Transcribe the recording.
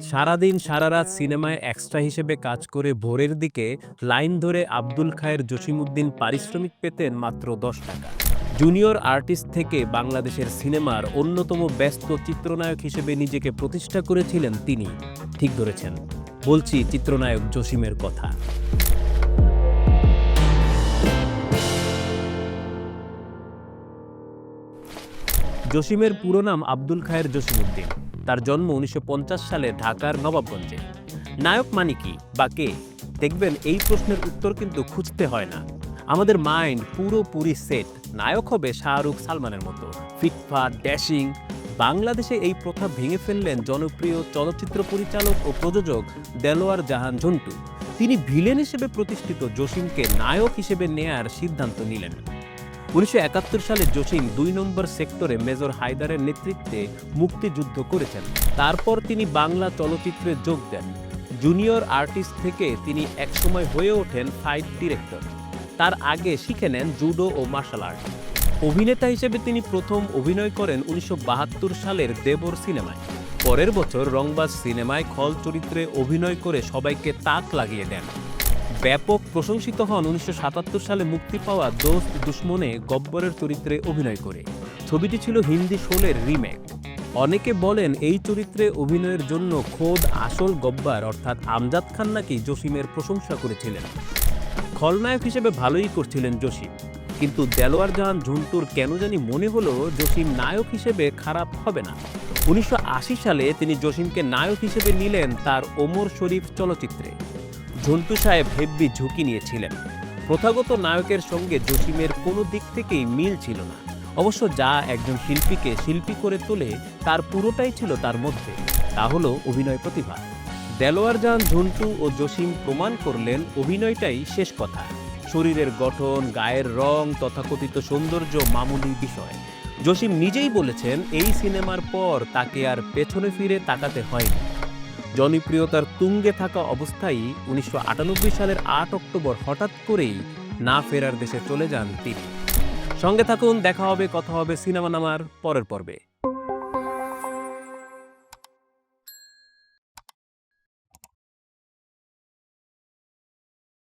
সারাদিন সারা রাত সিনেমায় এক্সট্রা হিসেবে কাজ করে ভোরের দিকে লাইন ধরে আব্দুল খায়ের জসিমউদ্দিন পারিশ্রমিক পেতেন মাত্র দশ টাকা। জুনিয়র আর্টিস্ট থেকে বাংলাদেশের সিনেমার অন্যতম ব্যস্ত চিত্রনায়ক হিসেবে নিজেকে প্রতিষ্ঠা করেছিলেন তিনি। ঠিক ধরেছেন, বলছি চিত্রনায়ক জসিমের কথা। জসিমের পুরো নাম আব্দুল খায়ের জসিমউদ্দিন। তার জন্ম উনিশশো পঞ্চাশ সালে ঢাকার নবাবগঞ্জে। নায়ক মানে কি বা কে? দেখবেন এই প্রশ্নের উত্তর কিন্তু খুঁজতে হয় না। আমাদের মাইন্ড পুরোপুরি সেট। নায়ক হবে শাহরুখ সালমানের মতো। ফিটফাট, ড্যাশিং। বাংলাদেশে এই প্রথা ভেঙে ফেললেন জনপ্রিয় চলচ্চিত্র পরিচালক ও প্রযোজক দেলোয়ার জাহান ঝন্টু। তিনি ভিলেন হিসেবে প্রতিষ্ঠিত জসিমকে নায়ক হিসেবে নেয়ার সিদ্ধান্ত নিলেন। উনিশশো একাত্তর সালে জসিম দুই নম্বর সেক্টরে মেজর হায়দারের নেতৃত্বে মুক্তিযুদ্ধ করেছেন। তারপর তিনি বাংলা চলচ্চিত্রে যোগ দেন। জুনিয়র আর্টিস্ট থেকে তিনি একসময় হয়ে ওঠেন ফাইট ডিরেক্টর। তার আগে শিখে নেন জুডো ও মার্শাল আর্ট। অভিনেতা হিসেবে তিনি প্রথম অভিনয় করেন উনিশশো বাহাত্তর সালের দেবর সিনেমায়। পরের বছর রংবাজ সিনেমায় খল চরিত্রে অভিনয় করে সবাইকে তাক লাগিয়ে দেন। ব্যাপক প্রশংসিত হন উনিশশো সাতাত্তর সালে মুক্তি পাওয়া দোস্ত দুশ্মনে গব্বরের চরিত্রে অভিনয় করে। ছবিটি ছিল হিন্দি শোলের রিমেক। অনেকে বলেন এই চরিত্রে অভিনয়ের জন্য খোদ আসল গব্বার অর্থাৎ আমজাদ খান নাকি জসিমের প্রশংসা করেছিলেন। খলনায়ক হিসেবে ভালোই করছিলেন জসিম। কিন্তু দেলোয়ার জাহান ঝুন্টুর কেন জানি মনে হলো জসিম নায়ক হিসেবে খারাপ হবে না। উনিশশো আশি সালে তিনি জসিমকে নায়ক হিসেবে নিলেন তার ওমর শরীফ চলচ্চিত্রে। ঝন্টু সাহেব হেব্বি ঝুঁকি নিয়েছিলেন। প্রথাগত নায়কের সঙ্গে জসিমের কোনো দিক থেকেই মিল ছিল না। অবশ্য যা একজন শিল্পীকে শিল্পী করে তোলে, তার পুরোটাই ছিল তার মধ্যে। তা হলো অভিনয় প্রতিভা। দেলোয়ার জাহান ঝন্টু ও জসিম প্রমাণ করলেন অভিনয়টাই শেষ কথা। শরীরের গঠন, গায়ের রং, তথাকথিত সৌন্দর্য মামুলি বিষয়। জসিম নিজেই বলেছেন, এই সিনেমার পর তাকে আর পেছনে ফিরে তাকাতে হয়নি। জনপ্রিয়তার তুঙ্গে থাকা অবস্থায় উনিশশো আটানব্বই সালের আট অক্টোবর হঠাৎ করেই না ফেরার দেশে চলে যান তিনি। সঙ্গে থাকুন, দেখা হবে, কথা হবে, সিনেমা নামার পরের পর্বে।